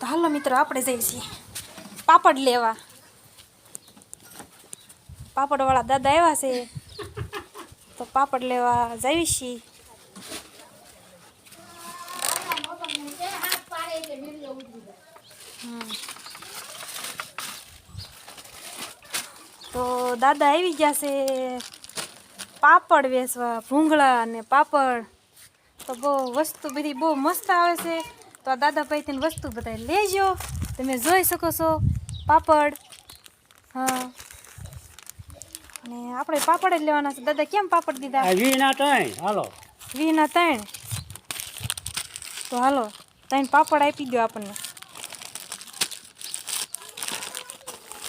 તો હાલો મિત્રો, આપણે જઈએ છીએ પાપડ લેવા. પાપડવાળા દાદા આવ્યા છે. તો પાપડ લેવા જઈએ છીએ. તો દાદા આવી ગયા છે. પાપડ વેચવા, ભૂંગળા અને પાપડ. તો બહુ વસ્તુ બધી બહુ મસ્ત આવે છે. તો આ દાદા પાસેથી વસ્તુ બધા લેજો. તમે જોઈ શકો છો પાપડ. હા. અને આપણે પાપડ જ લેવાના છે. દાદા કેમ પાપડ દીધા? વીના ત્રણ હાલો. વીના ત્રણ. તો હાલો ત્રણ પાપડ આપી દો આપણને.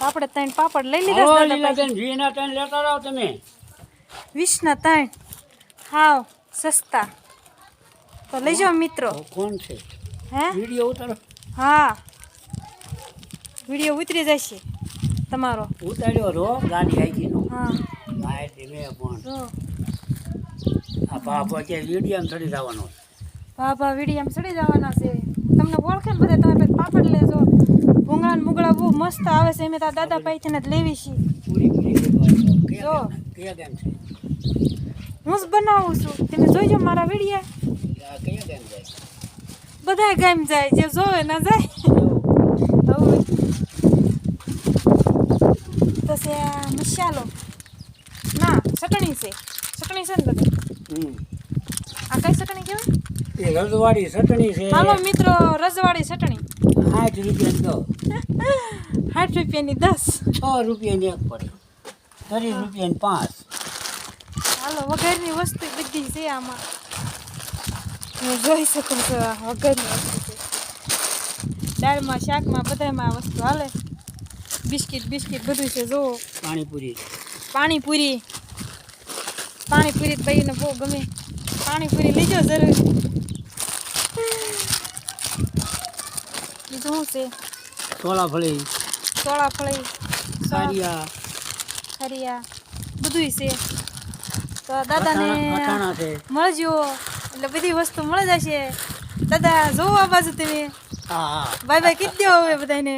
આપણે ત્રણ પાપડ લઈ લીધા. વીના ત્રણ લેતા રહો તમે. વીસના ત્રણ. હાવ સસ્તા. તો લઈ જાઓ મિત્રો કોણ છે? હે? વીડિયો ઉતારો. હા. વીડિયો ઉતરી જશે તમારો. ઉતાર્યો રો ગાડી આવી નો હા. ભાઈ મેં પણ આ બાપો કે વીડિયો ચડી જવાનો બાબા વીડિયો ચડી જવાના છે. તમને ઓળખે ને બધા તમે પાપડ લેજો. ભૂંગળા ને મુગળા બહુ મસ્ત આવે છે. અમે તાર દાદા પાસેથી જ લેવી છીએ. જો. હું જ બનાવું છું. તમે જોઈજો મારા વિડીયા. કયા ગામ જાય બધા ગામ જાય જે જોવે ના જાય. તો છે મસાલો. ના ચટણી છે. ચટણી છે ને બધી? આ કઈ ચટણી કહેવાય? એ રજવાડી ચટણી છે. હાલો મિત્રો રજવાડી ચટણી. સાઠ રૂપિયા દો સાઠ રૂપિયાની દસ. છ રૂપિયાની એક પડે. ત્રીસ રૂપિયાની પાંચ. હાલો વઘારની વસ્તુ બધી છે આમાં. જોઈ શકો છો વગરની વસ્તુ છે. દાળમાં શાકમાં બધામાં વસ્તુ હાલે. બિસ્કિટ બિસ્કિટ બધું છે જુઓ. પાણીપુરી. પાણીપુરી. પાણીપુરી ભાઈને બહુ ગમે. પાણીપુરી લેજો જરૂર. બીજું શું છે? ચોળાફળી ચોળાફળી સારિયા ખરિયા. બધુંય છે. તો દાદાને મળજો. એટલે બધી વસ્તુ મળી જશે. દાદા જોવો આ બાજુ તમે. બાય બાય કીધી હવે બધાને